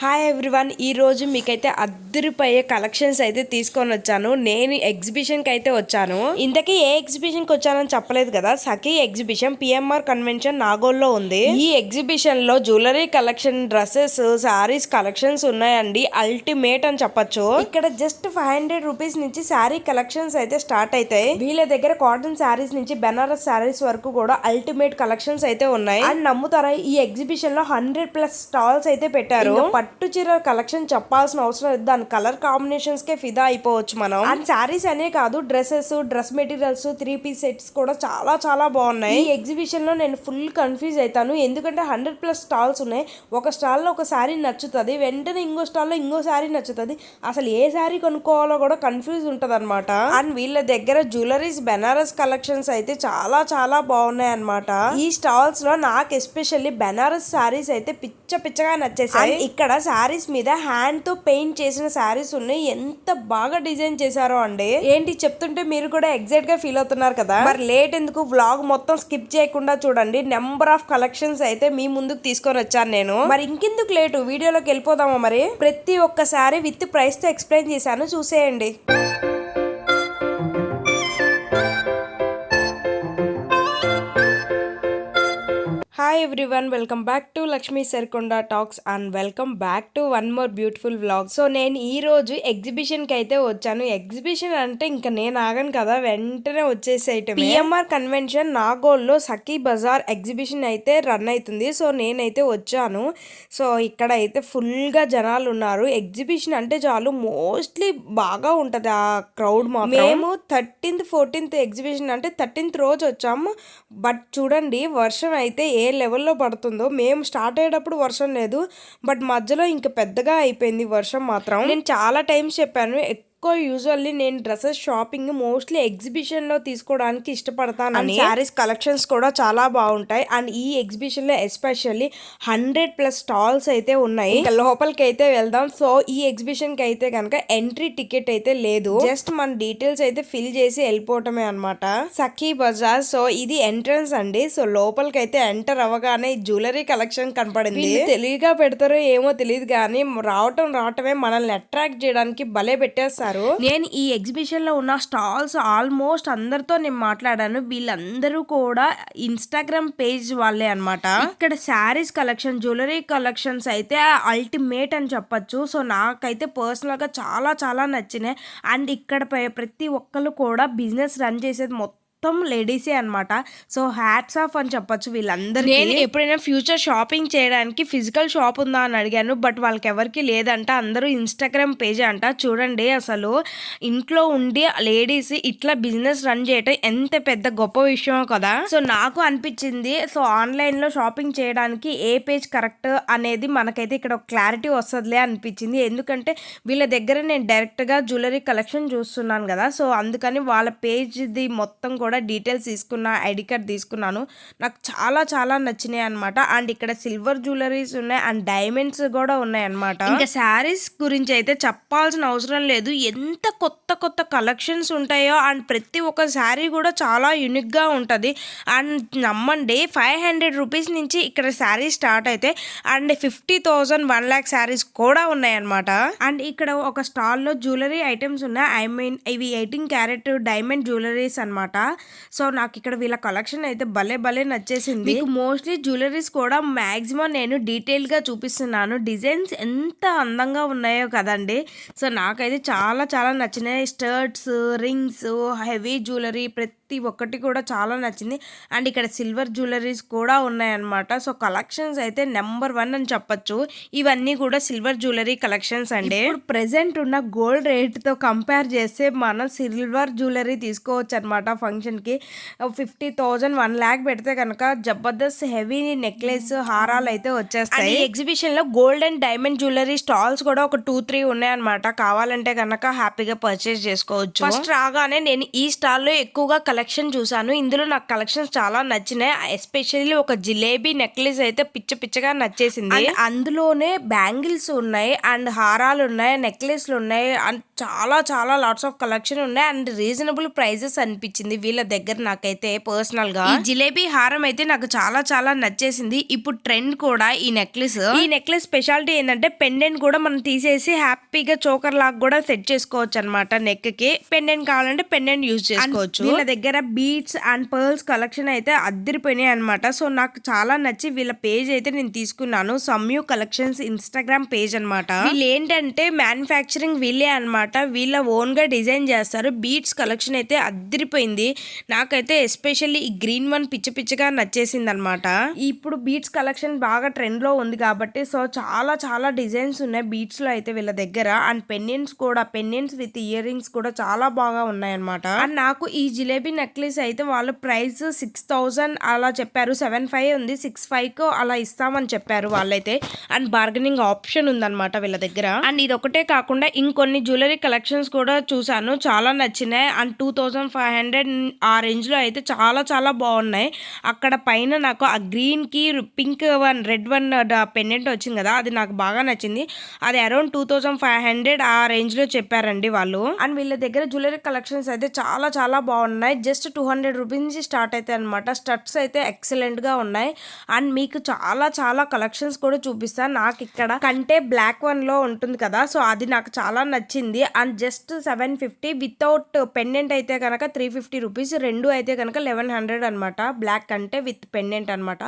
Hi everyone ఈ రోజు మీకైతే అద్దరిపోయే కలెక్షన్స్ అయితే తీసుకొని వచ్చాను. నేను ఎగ్జిబిషన్కి అయితే వచ్చాను. ఇంతకీ ఏ ఎగ్జిబిషన్కి వచ్చానని చెప్పలేదు కదా. సఖీ ఎగ్జిబిషన్ పిఎంఆర్ కన్వెన్షన్ నాగోల్లో ఉంది. ఈ ఎగ్జిబిషన్లో jewellery collection dresses saris collections ఉన్నాయండి. అల్టిమేట్ అని చెప్పొచ్చు. ఇక్కడ జస్ట్ ఫైవ్ హండ్రెడ్ రూపీస్ నుంచి శారీ కలెక్షన్స్ అయితే స్టార్ట్ అవుతాయి వీళ్ళ దగ్గర కాటన్ శారీస్ నుంచి బెనారస్ శారీస్ వరకు కూడా అల్టిమేట్ కలెక్షన్స్ అయితే ఉన్నాయి. అండ్ నమ్ముతారా ఈ ఎగ్జిబిషన్లో హండ్రెడ్ ప్లస్ స్టాల్స్ అయితే పెట్టారు. పట్టు చీర కలెక్షన్ చెప్పాల్సిన అవసరం లేదు. దాని కలర్ కాంబినేషన్స్ కే ఫిదా అయిపోవచ్చు మనం. అండ్ శారీస్ అనే కాదు dresses dress materials three piece sets కూడా చాలా చాలా బాగున్నాయి. ఈ ఎగ్జిబిషన్లో నేను ఫుల్ కన్ఫ్యూజ్ అవుతాను ఎందుకంటే హండ్రెడ్ ప్లస్ స్టాల్స్ ఉన్నాయి. ఒక స్టాల్లో ఒక శారీ నచ్చుతుంది వెంటనే ఇంకో స్టాల్లో ఇంకో శారీ నచ్చుతుంది. అసలు ఏ శారీ కొనుక్కోవాలో కూడా కన్ఫ్యూజ్ ఉంటది అనమాట అండ్ వీళ్ళ దగ్గర జ్యువెలరీస్ బెనారస్ కలెక్షన్స్ అయితే చాలా చాలా బాగున్నాయి అనమాట ఈ స్టాల్స్లో నాకు ఎస్పెషల్లీ బెనారస్ శారీస్ అయితే పిచ్చ పిచ్చగా నచ్చేసాయి. ఇక్కడ శారీస్ మీద హ్యాండ్తో పెయింట్ చేసిన శారీస్ ఉన్నాయి. ఎంత బాగా డిజైన్ చేశారో అండి. ఏంటి చెప్తుంటే మీరు కూడా ఎగ్జాక్ట్గా ఫీల్ అవుతున్నారు కదా. మరి లేట్ ఎందుకు? వ్లాగ్ మొత్తం స్కిప్ చేయకుండా చూడండి. నెంబర్ ఆఫ్ కలెక్షన్స్ అయితే మీ ముందుకు తీసుకొని వచ్చాను నేను. మరి ఇంకెందుకు లేటు? వీడియోలోకి వెళ్ళిపోదామా మరి? ప్రతి ఒక్క శారీ విత్ ప్రైస్తో ఎక్స్ప్లెయిన్ చేశాను. చూసేయండి. Hi everyone welcome back to Lakshmi Sarikonda talks and welcome back to one more beautiful vlog so నేను ఈ రోజు ఎగ్జిబిషన్కి అయితే వచ్చాను. ఎగ్జిబిషన్ అంటే ఇంకా నేను ఆగను కదా వెంటనే వచ్చేసేయటం పిఎంఆర్ కన్వెన్షన్ నాగోల్లో సఖీ బజార్ ఎగ్జిబిషన్ అయితే రన్ అవుతుంది. సో నేనైతే వచ్చాను. సో ఇక్కడ అయితే ఫుల్గా జనాలు ఉన్నారు. ఎగ్జిబిషన్ అంటే చాలు మోస్ట్లీ బాగా ఉంటది ఆ క్రౌడ్ మాత్రం. మేము థర్టీన్త్ ఫోర్టీన్త్ ఎగ్జిబిషన్ అంటే థర్టీన్త్ రోజు వచ్చాము. బట్ చూడండి వర్షం అయితే ఏ లెవెల్లో పడుతుందో మేము స్టార్ట్ అయ్యేటప్పుడు వర్షం లేదు బట్ మధ్యలో ఇంకా పెద్దగా అయిపోయింది వర్షం మాత్రం. నేను చాలా టైమ్స్ చెప్పాను ఎక్కువ యూజువల్లీ నేను డ్రెస్సెస్ షాపింగ్ మోస్ట్లీ ఎగ్జిబిషన్లో తీసుకోవడానికి ఇష్టపడతాను. అండ్ శారీస్ కలెక్షన్స్ కూడా చాలా బాగుంటాయి. అండ్ ఈ ఎగ్జిబిషన్లో ఎస్పెషల్లీ హండ్రెడ్ ప్లస్ స్టాల్స్ అయితే ఉన్నాయి. లోపలికి అయితే వెళ్దాం. సో ఈ ఎగ్జిబిషన్కి అయితే కనుక ఎంట్రీ టికెట్ అయితే లేదు. జస్ట్ మన డీటెయిల్స్ అయితే ఫిల్ చేసి వెళ్ళిపోవటమే అన్నమాట. సఖీ బజార్. సో ఇది ఎంట్రన్స్ అండి. సో లోపలికి అయితే ఎంటర్ అవ్వగానే జ్యువెలరీ కలెక్షన్ కనపడింది. తెలివిగా పెడతారో ఏమో తెలియదు కానీ రావటం రావటమే మనల్ని అట్రాక్ట్ చేయడానికి భలే పెట్టేస్తారు. నేను ఈ ఎగ్జిబిషన్లో ఉన్న స్టాల్స్ ఆల్మోస్ట్ అందరితో నేను మాట్లాడాను. వీళ్ళందరూ కూడా ఇన్స్టాగ్రామ్ పేజ్ వాళ్ళే అన్నమాట. ఇక్కడ శారీస్ కలెక్షన్ జ్యువెలరీ కలెక్షన్స్ అయితే అల్టిమేట్ అని చెప్పొచ్చు. సో నాకైతే పర్సనల్గా చాలా చాలా నచ్చినాయి. అండ్ ఇక్కడ ప్రతి ఒక్కరు కూడా బిజినెస్ రన్ చేసేది మొత్తం మొత్తం లేడీసే అన్నమాట. సో హ్యాట్స్ ఆఫ్ అని చెప్పొచ్చు వీళ్ళందరూ నేను ఎప్పుడైనా ఫ్యూచర్ షాపింగ్ చేయడానికి ఫిజికల్ షాప్ ఉందా అని అడిగాను బట్ వాళ్ళకి ఎవరికి లేదంట. అందరూ ఇన్స్టాగ్రామ్ పేజ్ అంట. చూడండి అసలు ఇంట్లో ఉండి లేడీస్ ఇట్లా బిజినెస్ రన్ చేయటం ఎంత పెద్ద గొప్ప విషయం కదా. సో నాకు అనిపించింది సో ఆన్లైన్లో షాపింగ్ చేయడానికి ఏ పేజ్ కరెక్ట్ అనేది మనకైతే ఇక్కడ ఒక క్లారిటీ వస్తుందిలే అనిపించింది. ఎందుకంటే వీళ్ళ దగ్గర నేను డైరెక్ట్గా జ్యువెలరీ కలెక్షన్ చూస్తున్నాను కదా. సో అందుకని వాళ్ళ పేజ్ది మొత్తం కూడా డీటెయిల్స్ తీసుకున్న ఐడి కార్డ్ తీసుకున్నాను. నాకు చాలా చాలా నచ్చినాయి అనమాట అండ్ ఇక్కడ సిల్వర్ జ్యువెలరీస్ ఉన్నాయి అండ్ డైమండ్స్ కూడా ఉన్నాయి అనమాట ఇంకా శారీస్ గురించి అయితే చెప్పాల్సిన అవసరం లేదు. ఎంత కొత్త కొత్త కలెక్షన్స్ ఉంటాయో అండ్ ప్రతి ఒక్క శారీ కూడా చాలా యూనిక్గా ఉంటుంది. అండ్ నమ్మండి ఫైవ్ హండ్రెడ్ రూపీస్ నుంచి ఇక్కడ శారీ స్టార్ట్ అయితే and fifty thousand one lakh saris కూడా ఉన్నాయి అనమాట అండ్ ఇక్కడ ఒక స్టాల్లో జ్యువెలరీ ఐటమ్స్ ఉన్నాయి. ఐ మీన్ ఇవి ఎయిటీన్ క్యారెట్ డైమండ్ జ్యువెలరీస్ అనమాట సో నాకు ఇక్కడ వీళ్ళ కలెక్షన్ అయితే భలే భలే నచ్చేసింది. మీకు మోస్ట్లీ జ్యువెలరీస్ కూడా మాక్సిమం నేను డీటెయిల్గా చూపిస్తున్నాను. డిజైన్స్ ఎంత అందంగా ఉన్నాయో కదండి. సో నాకైతే చాలా చాలా నచ్చినాయి. స్టర్ట్స్ రింగ్స్ హెవీ జ్యువెలరీ ప్రతి ఒక్కటి కూడా చాలా నచ్చింది. అండ్ ఇక్కడ సిల్వర్ జ్యువెలరీస్ కూడా ఉన్నాయన్నమాట. సో కలెక్షన్స్ అయితే నెంబర్ వన్ అని చెప్పొచ్చు. ఇవన్నీ కూడా సిల్వర్ జ్యువెలరీ కలెక్షన్స్ అండి. ఇప్పుడు ప్రెసెంట్ ఉన్న గోల్డ్ రేట్తో కంపేర్ చేస్తే మనం సిల్వర్ జ్యువెలరీ తీసుకోవచ్చు అనమాట ఫంక్షన్ కి ఫిఫ్టీ థౌజండ్ వన్ ల్యాక్ పెడితే కనుక జబర్దస్త్ హెవీ నెక్లెస్ హారాలు అయితే వచ్చేస్తాయి ఎగ్జిబిషన్లో gold and diamond jewellery stalls కూడా ఒక టూ త్రీ ఉన్నాయన్నమాట. కావాలంటే కనుక హ్యాపీగా పర్చేస్ చేసుకోవచ్చు. ఫస్ట్ రాగానే నేను ఈ స్టాల్లో ఎక్కువగా కలెక్షన్ చూసాను ఇందులో నాకు కలెక్షన్స్ చాలా నచ్చినాయి. ఎస్పెషల్లీ ఒక జిలేబీ నెక్లెస్ అయితే పిచ్చ పిచ్చగా నచ్చేసింది. అందులోనే బ్యాంగిల్స్ ఉన్నాయి. అండ్ హారాలు ఉన్నాయి. నెక్లెస్లు ఉన్నాయి. అండ్ చాలా చాలా లాట్స్ ఆఫ్ కలెక్షన్ ఉన్నాయి. అండ్ రీజనబుల్ ప్రైజెస్ అనిపించింది వీళ్ళ దగ్గర నాకైతే పర్సనల్గా. ఈ జిలేబీ హారం అయితే నాకు చాలా చాలా నచ్చేసింది. ఇప్పుడు ట్రెండ్ కూడా ఈ నెక్లెస్ ఈ నెక్లెస్ స్పెషాలిటీ ఏంటంటే పెండెంట్ కూడా మనం తీసేసి హ్యాపీగా చోకర్ లాగా కూడా సెట్ చేసుకోవచ్చు అనమాట నెక్కి. పెండెంట్ కావాలంటే పెండెంట్ యూజ్ చేసుకోవచ్చు. వీళ్ళ దగ్గర బీట్స్ అండ్ పర్ల్స్ కలెక్షన్ అయితే అద్దరిపోయినాయి అనమాట సో నాకు చాలా నచ్చి వీళ్ళ పేజ్ అయితే నేను తీసుకున్నాను. సమ్యూ కలెక్షన్స్ ఇన్స్టాగ్రామ్ పేజ్ అన్నమాట. వీళ్ళు ఏంటంటే మ్యానుఫ్యాక్చరింగ్ వీళ్ళే అనమాట వీళ్ళ ఓన్గా డిజైన్ చేస్తారు. బీట్స్ కలెక్షన్ అయితే అద్దరిపోయింది నాకైతే ఎస్పెషల్లీ ఈ గ్రీన్ వన్ పిచ్చ పిచ్చగా నచ్చేసింది అనమాట ఇప్పుడు బీట్స్ కలెక్షన్ బాగా ట్రెండ్లో ఉంది కాబట్టి సో చాలా చాలా డిజైన్స్ ఉన్నాయి బీట్స్లో అయితే వీళ్ళ దగ్గర. అండ్ పెన్నెంట్స్ కూడా పెన్నెంట్స్ విత్ ఇయర్ రింగ్స్ కూడా చాలా బాగా ఉన్నాయన్నమాట. అండ్ నాకు ఈ జిలేబీ నెక్లెస్ అయితే వాళ్ళ ప్రైస్ సిక్స్ థౌజండ్ అలా చెప్పారు. సెవెన్ ఫైవ్ ఉంది. సిక్స్ ఫైవ్కు అలా ఇస్తామని చెప్పారు వాళ్ళైతే. అండ్ బార్గెనింగ్ ఆప్షన్ ఉందన్నమాట వీళ్ళ దగ్గర. అండ్ ఇది ఒకటే కాకుండా ఇంకొన్ని జ్యువెలరీ కలెక్షన్స్ కూడా చూశాను. చాలా నచ్చినాయి. And two thousand five hundred ఆ రేంజ్లో అయితే చాలా చాలా బాగున్నాయి. అక్కడ పైన నాకు ఆ గ్రీన్కి pink one red one pendant వచ్చింది కదా అది నాకు బాగా నచ్చింది. అది around two thousand five hundred ఆ రేంజ్లో చెప్పారండి వాళ్ళు. అండ్ వీళ్ళ దగ్గర జ్యువెలరీ కలెక్షన్స్ అయితే చాలా చాలా బాగున్నాయి. జస్ట్ టూ హండ్రెడ్ రూపీస్ నుంచి స్టార్ట్ అవుతాయి అనమాట స్టడ్స్ అయితే ఎక్సలెంట్గా ఉన్నాయి. అండ్ మీకు చాలా చాలా కలెక్షన్స్ కూడా చూపిస్తాను. నాకు ఇక్కడ కంటే బ్లాక్ వన్లో ఉంటుంది కదా సో అది నాకు చాలా నచ్చింది. And just seven fifty without pendant అయితే కనుక త్రీ ఫిఫ్టీ రూపీస్. రెండు అయితే కనుక లెవెన్ హండ్రెడ్ అనమాట బ్లాక్ అంటే విత్ పెండెంట్ అనమాట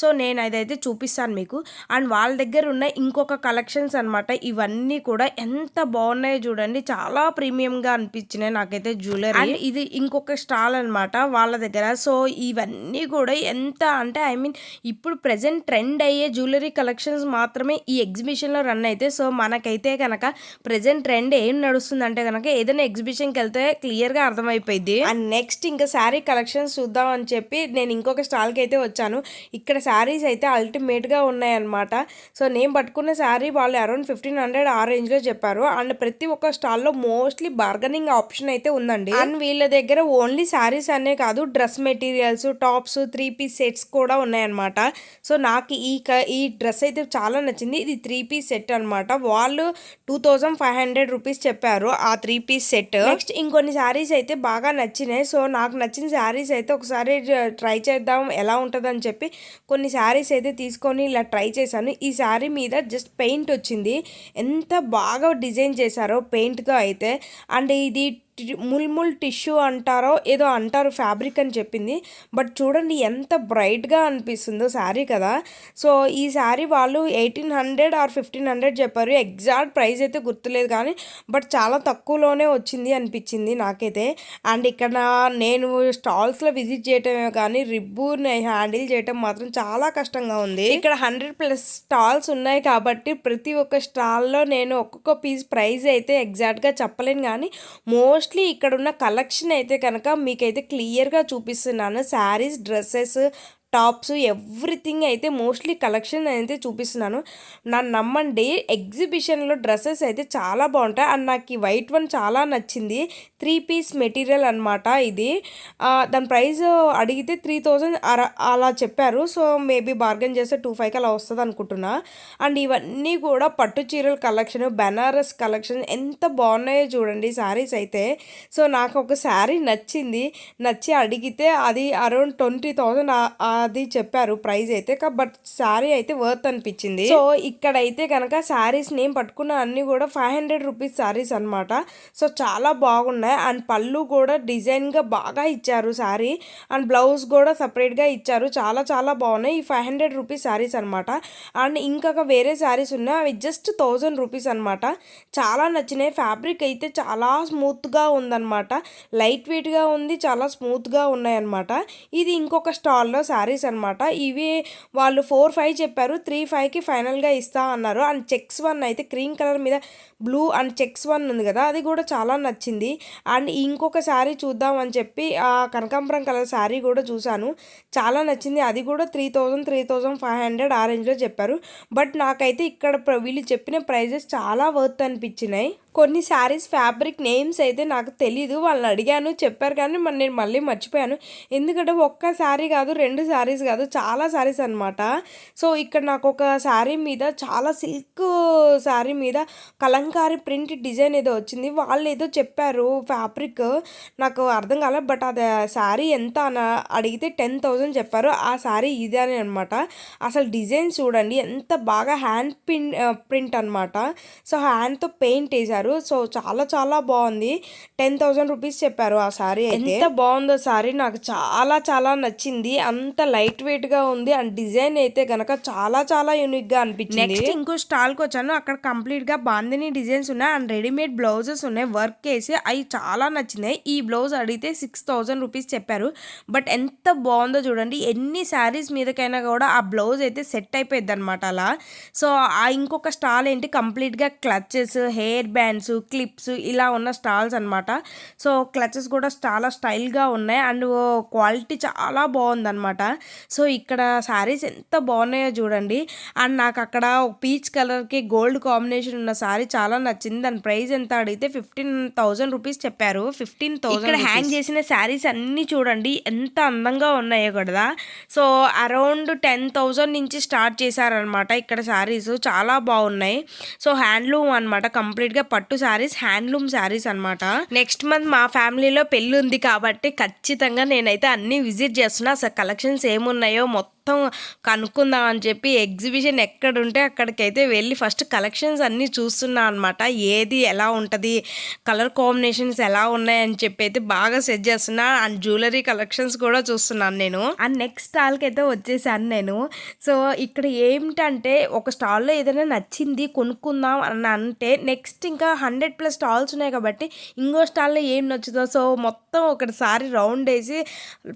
సో నేను అదైతే చూపిస్తాను మీకు. అండ్ వాళ్ళ దగ్గర ఉన్న ఇంకొక కలెక్షన్స్ అనమాట ఇవన్నీ కూడా ఎంత బాగున్నాయో చూడండి. చాలా ప్రీమియంగా అనిపించినాయి నాకైతే జ్యువెలరీ. అండ్ ఇది ఇంకొక స్టాల్ అనమాట వాళ్ళ దగ్గర. సో ఇవన్నీ కూడా ఎంత అంటే ఐ మీన్ ఇప్పుడు ప్రెసెంట్ ట్రెండ్ అయ్యే జ్యువెలరీ కలెక్షన్స్ మాత్రమే ఈ ఎగ్జిబిషన్లో రన్ అయితే. సో మనకైతే కనుక ప్రెసెంట్ ట్రెండ్ ఏ ఏం నడుస్తుంది అంటే కనుక ఏదైనా ఎగ్జిబిషన్కి వెళ్తే క్లియర్గా అర్థమైపోయింది అండ్ నెక్స్ట్ ఇంకా శారీ కలెక్షన్స్ చూద్దాం అని చెప్పి నేను ఇంకొక స్టాల్కి అయితే వచ్చాను. ఇక్కడ శారీస్ అయితే అల్టిమేట్గా ఉన్నాయన్నమాట. సో నేను పట్టుకున్న శారీ వాళ్ళు అరౌండ్ ఫిఫ్టీన్ హండ్రెడ్ ఆ రేంజ్లో చెప్పారు. అండ్ ప్రతి ఒక్క స్టాల్లో మోస్ట్లీ బార్గనింగ్ ఆప్షన్ అయితే ఉందండి. అండ్ వీళ్ళ దగ్గర ఓన్లీ శారీస్ అనే కాదు dress materials tops three piece sets కూడా ఉన్నాయన్నమాట. సో నాకు ఈ క- ఈ డ్రెస్ అయితే చాలా నచ్చింది. ఇది త్రీ పీస్ సెట్ అన్నమాట. వాళ్ళు two thousand five hundred rupees చెప్పారు. ఆ త్రీ పీస్ సెట్ నెక్స్ట్ ఇంకొన్ని శారీస్ అయితే బాగా నచ్చినాయి. సో నాకు నచ్చిన శారీస్ అయితే ఒకసారి ట్రై చేద్దాం ఎలా ఉంటుందని చెప్పి కొన్ని శారీస్ అయితే తీసుకొని ఇలా ట్రై చేశాను. ఈ శారీ మీద జస్ట్ పెయింట్ వచ్చింది. ఎంత బాగా డిజైన్ చేశారో పెయింట్గా అయితే. అండ్ ఇది ముల్ముల్ టిష్యూ అంటారో ఏదో అంటారు ఫ్యాబ్రిక్ అని చెప్పింది. బట్ చూడండి ఎంత బ్రైట్గా అనిపిస్తుందో శారీ కదా. సో ఈ శారీ వాళ్ళు eighteen hundred or fifteen hundred చెప్పారు. ఎగ్జాక్ట్ ప్రైస్ అయితే గుర్తులేదు కానీ బట్ చాలా తక్కువలోనే వచ్చింది అనిపించింది నాకైతే. అండ్ ఇక్కడ నేను స్టాల్స్లో విజిట్ చేయటమే కానీ రిబ్బుని హ్యాండిల్ చేయటం మాత్రం చాలా కష్టంగా ఉంది. ఇక్కడ హండ్రెడ్ ప్లస్ స్టాల్స్ ఉన్నాయి కాబట్టి ప్రతి ఒక్క స్టాల్లో నేను ఒక్కొక్క పీస్ ప్రైస్ అయితే ఎగ్జాక్ట్గా చెప్పలేను కానీ మోస్ట్ మోస్ట్లీ ఇక్కడ ఉన్న కలెక్షన్ అయితే కనుక మీకైతే క్లియర్గా చూపిస్తున్నాను. శారీస్ డ్రెస్సెస్ టాప్స్ ఎవ్రీథింగ్ అయితే మోస్ట్లీ కలెక్షన్ అయితే చూపిస్తున్నాను. నన్ను నమ్మండి ఎగ్జిబిషన్లో డ్రెస్సెస్ అయితే చాలా బాగుంటాయి. అండ్ నాకు ఈ వైట్ వన్ చాలా నచ్చింది. త్రీ పీస్ మెటీరియల్ అనమాట ఇది. దాని ప్రైస్ అడిగితే త్రీ థౌజండ్ అలా చెప్పారు. సో మేబీ బార్గెన్ చేస్తే టూ ఫైవ్కి అలా వస్తుంది అనుకుంటున్నా. అండ్ ఇవన్నీ కూడా పట్టు చీరల కలెక్షన్ బెనారస్ కలెక్షన్ ఎంత బాగున్నాయో చూడండి శారీస్ అయితే. సో నాకు ఒక శారీ నచ్చింది. నచ్చి అడిగితే అది అరౌండ్ ట్వంటీ థౌజండ్ అది చెప్పారు ప్రైస్ అయితే. బట్ శారీ అయితే వర్త్ అనిపించింది. సో ఇక్కడైతే కనుక శారీస్ నేను పట్టుకున్న అన్ని కూడా ఫైవ్ హండ్రెడ్ రూపీస్ శారీస్ అనమాట సో చాలా బాగున్నాయి. అండ్ పళ్ళు కూడా డిజైన్గా బాగా ఇచ్చారు శారీ అండ్ బ్లౌజ్ కూడా separate గా ఇచ్చారు. చాలా చాలా బాగున్నాయి. ఈ ఫైవ్ హండ్రెడ్ రూపీస్ శారీస్ అనమాట అండ్ ఇంకొక వేరే శారీస్ ఉన్నాయి. అవి జస్ట్ థౌజండ్ రూపీస్ అనమాట చాలా నచ్చినాయి. ఫ్యాబ్రిక్ అయితే చాలా స్మూత్గా ఉందన్నమాట. లైట్ వెయిట్గా ఉంది. చాలా స్మూత్గా ఉన్నాయి అనమాట ఇది ఇంకొక స్టాల్లో శారీ శారీస్ అనమాట ఇవి వాళ్ళు ఫోర్ ఫైవ్ చెప్పారు. త్రీ ఫైవ్కి ఫైనల్గా ఇస్తా అన్నారు. అండ్ చెక్స్ వన్ అయితే క్రీమ్ కలర్ మీద బ్లూ అండ్ చెక్స్ వన్ ఉంది కదా అది కూడా చాలా నచ్చింది. అండ్ ఇంకొక శారీ చూద్దాం అని చెప్పి ఆ కనకాంబరం కలర్ శారీ కూడా చూశాను. చాలా నచ్చింది. అది కూడా three thousand three thousand five hundred ఆ రేంజ్లో చెప్పారు. బట్ నాకైతే ఇక్కడ ప్ర- వీళ్ళు చెప్పిన ప్రైజెస్ చాలా వర్త్ అనిపించినాయి. కొన్ని శారీస్ ఫ్యాబ్రిక్ నేమ్స్ అయితే నాకు తెలీదు. వాళ్ళని అడిగాను చెప్పారు కానీ మరి నేను మళ్ళీ మర్చిపోయాను. ఎందుకంటే ఒక్క శారీ కాదు రెండు శారీస్ కాదు చాలా శారీస్ అనమాట సో ఇక్కడ నాకు ఒక శారీ మీద చాలా సిల్క్ శారీ మీద కలంకారీ ప్రింట్ డిజైన్ ఏదో వచ్చింది. వాళ్ళు ఏదో చెప్పారు ఫ్యాబ్రిక్. నాకు అర్థం కాలేదు బట్ అది శారీ ఎంత అని అడిగితే టెన్ థౌజండ్ చెప్పారు. ఆ శారీ ఇదే అని అనమాట అసలు డిజైన్ చూడండి ఎంత బాగా హ్యాండ్ పిన్ ప్రింట్ అనమాట సో హ్యాండ్తో పెయింట్ వేశారు సో చాలా చాలా బాగుంది. టెన్ థౌజండ్ రూపీస్ చెప్పారు ఆ శారీ ఎంత బాగుందో శారీ నాకు చాలా చాలా నచ్చింది. అంత లైట్ వెయిట్గా ఉంది. అండ్ డిజైన్ అయితే గనక చాలా చాలా యూనిక్గా అనిపించింది. నెక్స్ట్ ఇంకో స్టాల్కి వచ్చాను. అక్కడ కంప్లీట్గా బాందిని డిజైన్స్ ఉన్నాయి. అండ్ రెడీమేడ్ బ్లౌజెస్ ఉన్నాయి. వర్క్ వేసి అవి చాలా నచ్చినాయి. ఈ బ్లౌజ్ అడిగితే సిక్స్ థౌజండ్ రూపీస్ చెప్పారు. బట్ ఎంత బాగుందో చూడండి. ఎన్ని శారీస్ మీదకైనా కూడా ఆ బ్లౌజ్ అయితే సెట్ అయిపోయింది అనమాట అలా. సో ఆ ఇంకొక స్టాల్ ఏంటి? కంప్లీట్గా క్లచెస్ హెయిర్ బ్యాండ్స్ క్లిప్స్ ఇలా ఉన్న స్టాల్స్ అనమాట సో క్లచెస్ కూడా చాలా స్టైల్గా ఉన్నాయి. అండ్ క్వాలిటీ చాలా బాగుందన్నమాట. సో ఇక్కడ శారీస్ ఎంత బాగున్నాయో చూడండి. అండ్ నాకు అక్కడ పీచ్ కలర్కి గోల్డ్ కాంబినేషన్ ఉన్న శారీ చాలా నచ్చింది. దాని ప్రైస్ ఎంత అడిగితే ఫిఫ్టీన్ థౌజండ్ రూపీస్ చెప్పారు. ఫిఫ్టీన్ థౌసండ్ ఇక్కడ హ్యాంగ్ చేసిన శారీస్ అన్నీ చూడండి. ఎంత అందంగా ఉన్నాయో కదా. సో అరౌండ్ టెన్ థౌజండ్ నుంచి స్టార్ట్ చేశారనమాట ఇక్కడ శారీస్. చాలా బాగున్నాయి. సో హ్యాండ్లూమ్ అనమాట కంప్లీట్గా పట్టు శారీస్ హ్యాండ్లూమ్ శారీస్ అనమాట నెక్స్ట్ మంత్ మా ఫ్యామిలీలో పెళ్ళి ఉంది కాబట్టి ఖచ్చితంగా నేనైతే అన్ని విజిట్ చేస్తున్నా. అసలు కలెక్షన్స్ ఏమున్నాయో మొత్తం కనుక్కుందాం అని చెప్పి ఎగ్జిబిషన్ ఎక్కడ ఉంటే అక్కడికైతే వెళ్ళి ఫస్ట్ కలెక్షన్స్ అన్నీ చూస్తున్నా అనమాట ఏది ఎలా ఉంటుంది కలర్ కాంబినేషన్స్ ఎలా ఉన్నాయని చెప్పి అయితే బాగా సెట్ చేస్తున్నా. అండ్ జ్యువెలరీ కలెక్షన్స్ కూడా చూస్తున్నాను నేను. అండ్ నెక్స్ట్ స్టాల్కి అయితే వచ్చేసాను నేను. సో ఇక్కడ ఏమిటంటే ఒక స్టాల్లో ఏదైనా నచ్చింది కొనుక్కుందాం అని అంటే నెక్స్ట్ ఇంకా హండ్రెడ్ ప్లస్ స్టాల్స్ ఉన్నాయి కాబట్టి ఇంకో స్టాల్లో ఏం నచ్చుతుందో సో మొత్తం ఒకసారి రౌండ్ వేసి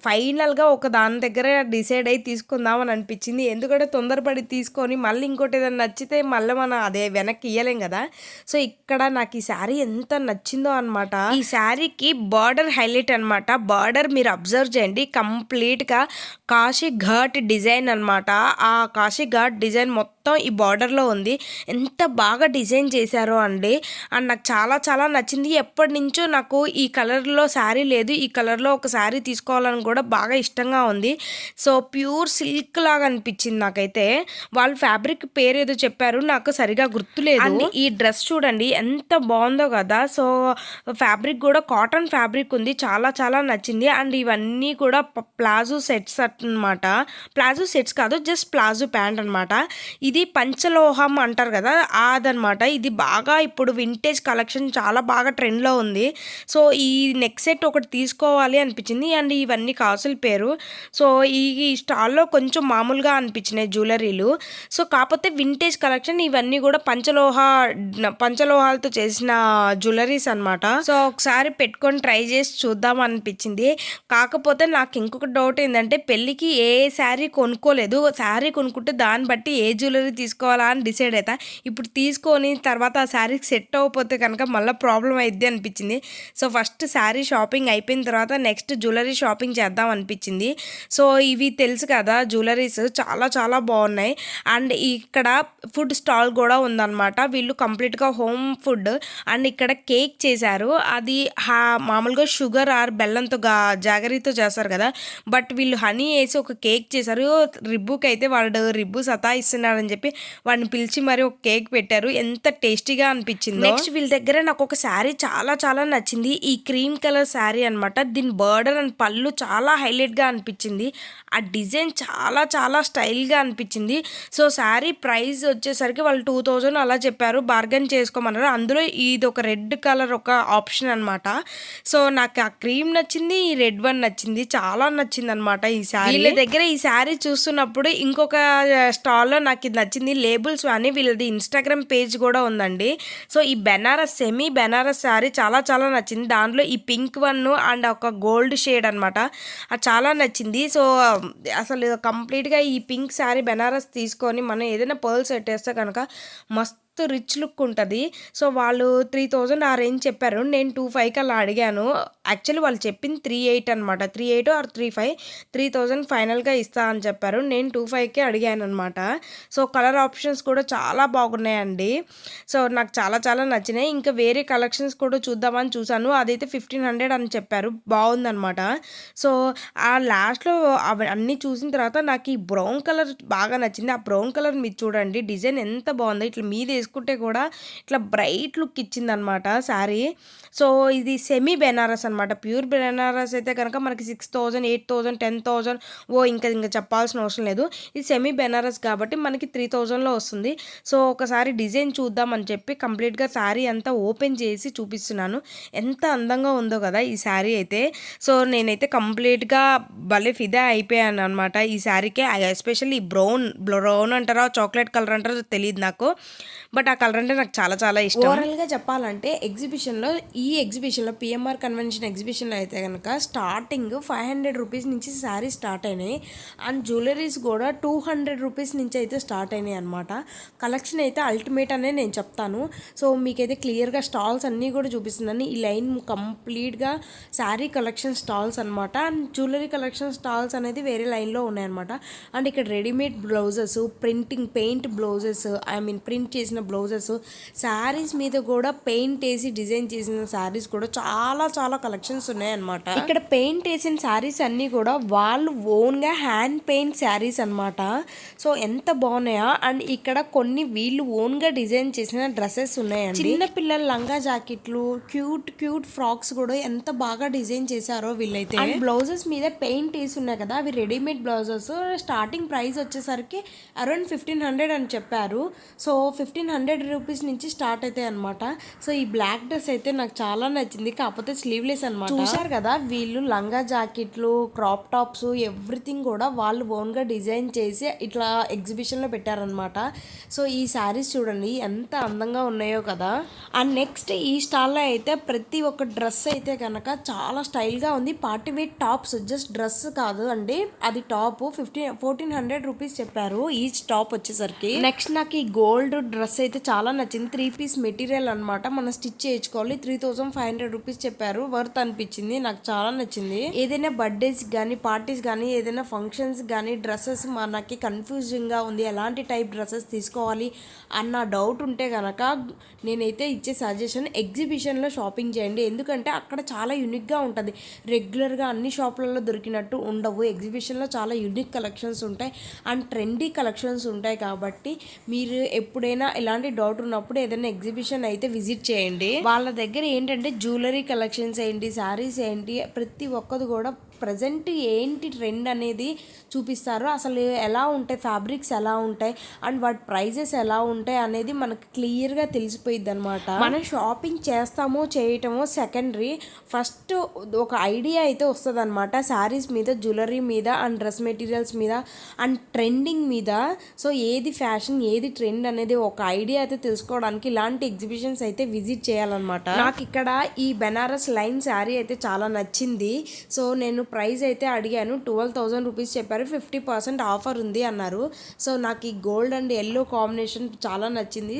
ఫైనల్గా ఒక దాని దగ్గర డిసైడ్ అయ్యి తీసుకుందాం అని అనిపించింది. ఎందుకంటే తొందరపడి తీసుకొని మళ్ళీ ఇంకోటి ఏదైనా నచ్చితే మళ్ళీ మనం అదే వెనక్కి ఇయ్యలేం కదా. సో ఇక్కడ నాకు ఈ శారీ ఎంత నచ్చిందో అనమాట ఈ శారీకి బార్డర్ హైలైట్ అనమాట బార్డర్ మీరు అబ్జర్వ్ చేయండి. కంప్లీట్గా కాశీ ఘాట్ డిజైన్ అనమాట ఆ కాశీ ఘాట్ డిజైన్ మొత్తం ఈ బార్డర్లో ఉంది. ఎంత బాగా డిజైన్ చేశారో అండి. అండ్ నాకు చాలా చాలా నచ్చింది. ఎప్పటి నుంచో నాకు ఈ కలర్లో శారీ లేదు. ఈ కలర్లో ఒక శారీ తీసుకోవాలని కూడా బాగా ఇష్టంగా ఉంది. సో ప్యూర్ సిల్క్ లాగా అనిపించింది నాకైతే. వాళ్ళు ఫ్యాబ్రిక్ పేరు ఏదో చెప్పారు. నాకు సరిగా గుర్తులేదు. అండ్ ఈ డ్రెస్ చూడండి ఎంత బాగుందో కదా. సో ఫ్యాబ్రిక్ కూడా కాటన్ ఫ్యాబ్రిక్ ఉంది. చాలా చాలా నచ్చింది. అండ్ ఇవన్నీ కూడా ప- ప్లాజో సెట్స్ అన్నమాట. ప్లాజో సెట్స్ కాదు జస్ట్ ప్లాజో ప్యాంట్ అన్నమాట. ఇది పంచలోహం అంటారు కదా అదనమాట ఇది బాగా ఇప్పుడు వింటేజ్ కలెక్షన్ చాలా బాగా ట్రెండ్లో ఉంది. సో ఈ నెక్ సెట్ ఒకటి తీసుకోవాలి అనిపించింది. అండ్ ఇవన్నీ కాసుల పేరు. సో ఈ స్టాల్లో కొంచెం మామూలుగా అనిపించినాయి జ్యువెలరీలు. సో కాకపోతే వింటేజ్ కలెక్షన్ ఇవన్నీ కూడా పంచలోహ పంచలోహాలతో చేసిన జ్యువెలరీస్ అన్నమాట. సో ఒకసారి పెట్టుకొని ట్రై చేసి చూద్దాం అనిపించింది. కాకపోతే నాకు ఇంకొక డౌట్ ఏంటంటే పెళ్ళికి ఏ శారీ కొనుక్కోలేదు. శారీ కొనుక్కుంటే దాన్ని బట్టి ఏ జ్యువెలరీ తీసుకోవాలా అని డిసైడ్ అవుతా ఇప్పుడు తీసుకొని తర్వాత ఆ శారీకి సెట్ అవ్వకపోతే కనుక మళ్ళీ ప్రాబ్లం అయిద్ది అనిపించింది. సో ఫస్ట్ శారీ షాపింగ్ అయిపోయిన తర్వాత నెక్స్ట్ జ్యువెలరీ షాపింగ్ చేద్దాం అనిపించింది. సో ఇవి తెలుసు కదా జ్యువెలరీస్ చాలా చాలా బాగున్నాయి. అండ్ ఇక్కడ ఫుడ్ స్టాల్ కూడా ఉందన్నమాట. వీళ్ళు కంప్లీట్గా హోమ్ ఫుడ్ అండ్ ఇక్కడ కేక్ చేశారు. అది మామూలుగా షుగర్ ఆర్ బెల్లంతో గా జాగరీతో చేస్తారు కదా. బట్ వీళ్ళు హనీ వేసి ఒక కేక్ చేశారు. రిబ్బుకి అయితే వాడు రిబ్బు సతాయిస్తున్నాడని చెప్పి వాడిని పిలిచి మరి ఒక కేక్ పెట్టారు. ఎంత టేస్టీగా అనిపించింది. నెక్స్ట్ వీళ్ళ దగ్గర నాకు ఒక శారీ చాలా చాలా నచ్చింది. ఈ క్రీమ్ కలర్ శారీ అన్నమాట. దీని బర్డర్ అండ్ పళ్ళు చాలా హైలైట్గా అనిపించింది. ఆ డిజైన్ చాలా చాలా స్టైల్గా అనిపించింది. సో శారీ ప్రైస్ వచ్చేసరికి వాళ్ళు టూ థౌజండ్ అలా చెప్పారు. బార్గెన్ చేసుకోమన్నారు. అందులో ఇది ఒక రెడ్ కలర్ ఒక ఆప్షన్ అనమాట సో నాకు ఆ క్రీమ్ నచ్చింది ఈ రెడ్ వన్ నచ్చింది. చాలా నచ్చింది అనమాట ఈ శారీ. వీళ్ళ దగ్గర ఈ శారీ చూస్తున్నప్పుడు ఇంకొక స్టాల్లో నాకు ఇది నచ్చింది. లేబుల్స్ అని వీళ్ళది ఇన్స్టాగ్రామ్ పేజ్ కూడా ఉందండి. సో ఈ ఈ బెనారస్ సెమీ బెనారస్ శారీ చాలా చాలా నచ్చింది. దాంట్లో ఈ పింక్ వన్ అండ్ ఒక గోల్డ్ షేడ్ అనమాట అది చాలా నచ్చింది. సో అసలు కంప్లీట్గా ఈ పింక్ శారీ బెనారస్ తీసుకొని మనం ఏదైనా పర్ల్స్ పెట్టేస్తే కనుక మస్తు రిచ్ లుక్ ఉంటుంది. సో వాళ్ళు త్రీ థౌజండ్ ఆ రేంజ్ చెప్పారు. నేను టూ ఫైవ్కి అలా అడిగాను. యాక్చువల్లీ వాళ్ళు చెప్పింది త్రీ ఎయిట్ అనమాట three eight or three five three thousand ఫైనల్గా ఇస్తా అని చెప్పారు. నేను టూ ఫైవ్కి అడిగాను అనమాట సో కలర్ ఆప్షన్స్ కూడా చాలా బాగున్నాయండి. సో నాకు చాలా చాలా నచ్చినాయి. ఇంకా వేరే కలెక్షన్స్ కూడా చూద్దామని చూశాను. అదైతే ఫిఫ్టీన్ హండ్రెడ్ అని చెప్పారు. బాగుందనమాట సో ఆ లాస్ట్లో అవి అన్నీ చూసిన తర్వాత నాకు ఈ బ్రౌన్ కలర్ బాగా నచ్చింది. ఆ బ్రౌన్ కలర్ మీరు చూడండి. డిజైన్ ఎంత బాగుందో ఇట్లా మీదే తీసుకుంటే కూడా ఇట్లా బ్రైట్ లుక్ ఇచ్చిందనమాట శారీ. సో ఇది సెమీ బెనారస్ అనమాట ప్యూర్ బెనారస్ అయితే కనుక మనకి six thousand eight thousand ten thousand. ఓ ఇంకా ఇంకా చెప్పాల్సిన అవసరం లేదు. ఇది సెమీ బెనారస్ కాబట్టి మనకి త్రీ థౌజండ్లో వస్తుంది. సో ఒకసారి డిజైన్ చూద్దామని చెప్పి కంప్లీట్గా శారీ అంతా ఓపెన్ చేసి చూపిస్తున్నాను. ఎంత అందంగా ఉందో కదా ఈ శారీ అయితే. సో నేనైతే కంప్లీట్గా భలే ఫిదా అయిపోయాను అనమాట ఈ శారీకే. ఎస్పెషల్లీ బ్రౌన్ బ్రౌన్ అంటారా చాక్లెట్ కలర్ అంటారో తెలియదు నాకు. బట్ ఆ కలర్ అంటే నాకు చాలా చాలా ఇష్టం. ఓవరాల్గా చెప్పాలంటే ఎగ్జిబిషన్లో ఈ ఎగ్జిబిషన్లో పిఎంఆర్ కన్వెన్షన్ ఎగ్జిబిషన్లో అయితే కనుక స్టార్టింగ్ ఫైవ్ హండ్రెడ్ రూపీస్ నుంచి శారీ స్టార్ట్ అయినాయి. అండ్ జ్యువెలరీస్ కూడా టూ హండ్రెడ్ రూపీస్ నుంచి అయితే స్టార్ట్ అయినాయి అనమాట కలెక్షన్ అయితే అల్టిమేట్ అనే నేను చెప్తాను. సో మీకైతే క్లియర్గా స్టాల్స్ అన్నీ కూడా చూపిస్తుందని ఈ లైన్ కంప్లీట్గా శారీ కలెక్షన్ స్టాల్స్ అనమాట అండ్ జ్యువెలరీ కలెక్షన్ స్టాల్స్ అనేది వేరే లైన్లో ఉన్నాయన్నమాట. అండ్ ఇక్కడ readymade blouses printing paint blouses I mean print చేసిన బ్లౌజెస్. శారీస్ మీద కూడా పెయింట్ వేసి డిజైన్ చేసిన శారీస్ కూడా చాలా చాలా కలెక్షన్స్ ఉన్నాయన్నమాట. ఇక్కడ పెయింట్ వేసిన శారీస్ అన్నీ కూడా వాళ్ళు ఓన్గా హ్యాండ్ పెయింట్ శారీస్ అనమాట సో ఎంత బాగున్నాయా? అండ్ ఇక్కడ కొన్ని వీళ్ళు ఓన్గా డిజైన్ చేసిన డ్రెస్సెస్ ఉన్నాయండి. చిన్న పిల్లల లంగా జాకెట్లు క్యూట్ క్యూట్ ఫ్రాక్స్ కూడా ఎంత బాగా డిజైన్ చేశారో వీళ్ళైతే. బ్లౌజెస్ మీద పెయింట్ వేసి ఉన్నాయి కదా అవి రెడీమేడ్ బ్లౌజెస్. స్టార్టింగ్ ప్రైస్ వచ్చేసరికి అరౌండ్ ఫిఫ్టీన్ హండ్రెడ్ అని చెప్పారు. సో ఫిఫ్టీన్ హండ్రెడ్ రూపీస్ నుంచి స్టార్ట్ అవుతాయి అనమాట సో ఈ బ్లాక్ డ్రెస్ అయితే నాకు చాలా నచ్చింది. కాకపోతే స్లీవ్లెస్ అనమాట చూసారు కదా వీళ్ళు లంగా జాకెట్లు క్రాప్ టాప్స్ ఎవ్రీథింగ్ కూడా వాళ్ళు ఓన్గా డిజైన్ చేసి ఇట్లా ఎగ్జిబిషన్లో పెట్టారనమాట సో ఈ శారీస్ చూడండి ఎంత అందంగా ఉన్నాయో కదా. అండ్ నెక్స్ట్ ఈ స్టాల్లో అయితే ప్రతి ఒక్క డ్రెస్ అయితే కనుక చాలా స్టైల్గా ఉంది. Party wear tops just dress కాదు. అండి అది top fifteen fourteen hundred rupees చెప్పారు. ఈచ్ టాప్ వచ్చేసరికి. నెక్స్ట్ నాకు ఈ గోల్డ్ డ్రెస్ అయితే చాలా నచ్చింది. త్రీ పీస్ మెటీరియల్ అనమాట మనం స్టిచ్ చేయించుకోవాలి. Three thousand five hundred rupees చెప్పారు. వర్త్ అనిపించింది. నాకు చాలా నచ్చింది. ఏదైనా బర్త్డేస్ కానీ పార్టీస్ కానీ ఏదైనా ఫంక్షన్స్ కానీ డ్రెస్సెస్ మనకి కన్ఫ్యూజింగ్గా ఉంది. ఎలాంటి టైప్ డ్రెస్సెస్ తీసుకోవాలి అన్న డౌట్ ఉంటే కనుక నేనైతే ఇచ్చే సజెషన్ ఎగ్జిబిషన్లో షాపింగ్ చేయండి. ఎందుకంటే అక్కడ చాలా యూనిక్గా ఉంటుంది. రెగ్యులర్గా అన్ని షాపులలో దొరికినట్టు ఉండవు. ఎగ్జిబిషన్లో చాలా యూనిక్ కలెక్షన్స్ ఉంటాయి. అండ్ ట్రెండీ కలెక్షన్స్ ఉంటాయి కాబట్టి మీరు ఎప్పుడైనా ఇలా ఇలాంటి డౌట్ ఉన్నప్పుడు ఏదైనా ఎగ్జిబిషన్ అయితే విజిట్ చేయండి. వాళ్ళ దగ్గర ఏంటంటే జ్యువెలరీ కలెక్షన్స్ ఏంటి శారీస్ ఏంటి ప్రతి ఒక్కది కూడా ప్రజెంట్ ఏంటి ట్రెండ్ అనేది చూపిస్తారు అసలు ఎలా ఉంటాయి ఫ్యాబ్రిక్స్ ఎలా ఉంటాయి అండ్ వాటి ప్రైజెస్ ఎలా ఉంటాయి అనేది మనకు క్లియర్గా తెలిసిపోయిద్ది అనమాట మనం షాపింగ్ చేస్తామో చేయటమో సెకండరీ ఫస్ట్ ఒక ఐడియా అయితే వస్తుంది అనమాట శారీస్ మీద జ్యువెలరీ మీద అండ్ డ్రెస్ మెటీరియల్స్ మీద అండ్ ట్రెండింగ్ మీద. సో ఏది ఫ్యాషన్ ఏది ట్రెండ్ అనేది ఒక ఐడియా అయితే తెలుసుకోవడానికి ఇలాంటి ఎగ్జిబిషన్స్ అయితే విజిట్ చేయాలన్నమాట. నాకు ఇక్కడ ఈ బెనారస్ లైన్ శారీ అయితే చాలా నచ్చింది. సో నేను ప్రైస్ అయితే అడిగాను. ట్వెల్వ్ థౌజండ్ రూపీస్ చెప్పారు. ఫిఫ్టీ పర్సెంట్ ఆఫర్ ఉంది అన్నారు. సో నాకు ఈ గోల్డ్ అండ్ ఎల్లో కాంబినేషన్ చాలా నచ్చింది.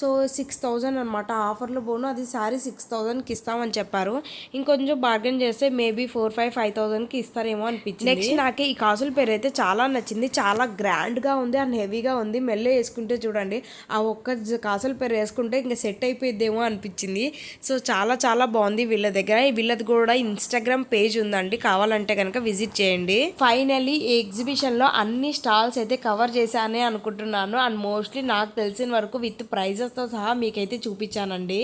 సో సిక్స్ థౌజండ్ అనమాట ఆఫర్లో పోను. అది శారీ సిక్స్ థౌజండ్కి ఇస్తామని చెప్పారు. ఇంకొంచెం బార్గెన్ చేస్తే మేబీ ఫోర్ ఫైవ్ ఫైవ్ థౌజండ్కి ఇస్తారేమో అనిపించింది. నెక్స్ట్ నాకు ఈ కాసుల పేరు అయితే చాలా నచ్చింది. చాలా గ్రాండ్గా ఉంది అండ్ హెవీగా ఉంది. మెల్ల వేసుకుంటే చూడండి ఆ ఒక్క కాసుల పేరు వేసుకుంటే ఇంకా సెట్ అయిపోయిద్దేమో అనిపించింది. సో చాలా చాలా బాగుంది వీళ్ళ దగ్గర. వీళ్ళది కూడా ఇన్స్టాగ్రామ్ పేజ్ ఉందండి. కావాలంటే కనుక విజిట్ చేయండి. ఫైనలీ ఈ ఎగ్జిబిషన్లో అన్ని స్టాల్స్ అయితే కవర్ చేశానే అనుకుంటున్నాను. అండ్ మోస్ట్లీ నాకు తెలిసిన వరకు విత్ ప్రైజెస్తో సహా మీకైతే చూపించానండి.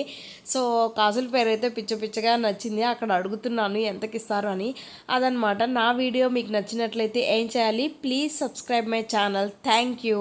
సో కాసుల పేరు అయితే పిచ్చ పిచ్చగా నచ్చింది. అక్కడ అడుగుతున్నాను ఎంతకి ఇస్తారు అని. అదనమాట నా వీడియో మీకు నచ్చినట్లయితే ఏం చేయాలి? Please subscribe my channel thank you